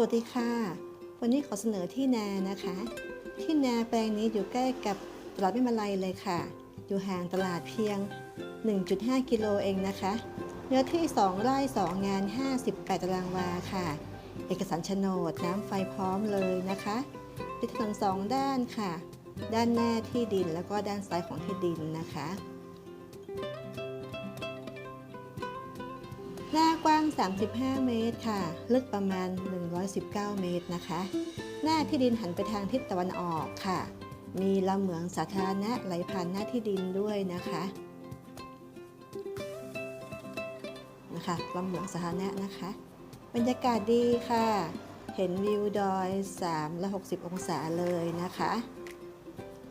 สวัสดีค่ะ วันนี้ขอเสนอที่นานะคะ ที่นาแปลงนี้อยู่ใกล้กับตลาดมิมาลัยเลยค่ะ อยู่ห่างตลาดเพียง 1.5 กิโลเองนะคะ เนื้อที่ 2 ไร่ 2 งาน 58 ตารางวาค่ะ เอกสารโฉนดน้ำไฟพร้อมเลยนะคะติดถนนสองด้านค่ะ ด้านหน้าที่ดินแล้วก็ด้านซ้ายของที่ดินนะคะ หน้ากว้าง 35 เมตรค่ะ ลึกประมาณ 119 เมตรนะคะ หน้าที่ดินหันไปทางทิศตะวันออกค่ะ มีลำเหมืองสาธารณะไหลผ่านหน้าที่ดินด้วยนะคะนะคะลำเหมืองสาธารณะนะคะ บรรยากาศดีค่ะ เห็นวิวดอย3และ60 องศาเลยนะคะ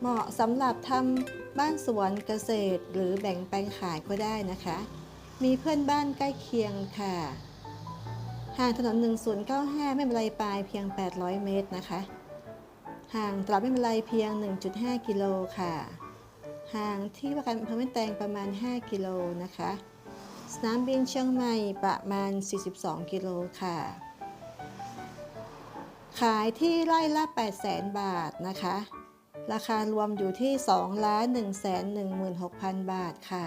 เหมาะสำหรับทำบ้านสวนเกษตรหรือแบ่งแปลงขายก็ได้นะคะ มีเพื่อนบ้านใกล้เคียงค่ะ ห่างถนน 1095 ไม่เป็นไรปลายเพียง 800 เมตรนะคะ ห่างตลาดไม่เป็นไรเพียง 1.5 กิโลค่ะ ห่างที่ว่าการอำเภอแม่แตงประมาณ 5 กิโลนะคะ สนามบินเชียงใหม่ประมาณ 42 กิโลค่ะ ขายที่ไร่ละ 800,000 บาทนะคะ ราคารวมอยู่ที่2ล้าน116,000 บาทค่ะ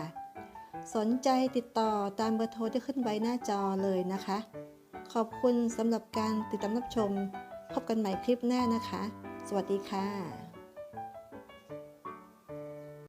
สนใจติดต่อตามเบอร์โทรที่ขึ้นไว้หน้าจอเลยนะคะ ขอบคุณสำหรับการติดตามรับชม พบกันใหม่คลิปหน้านะคะ สวัสดีค่ะ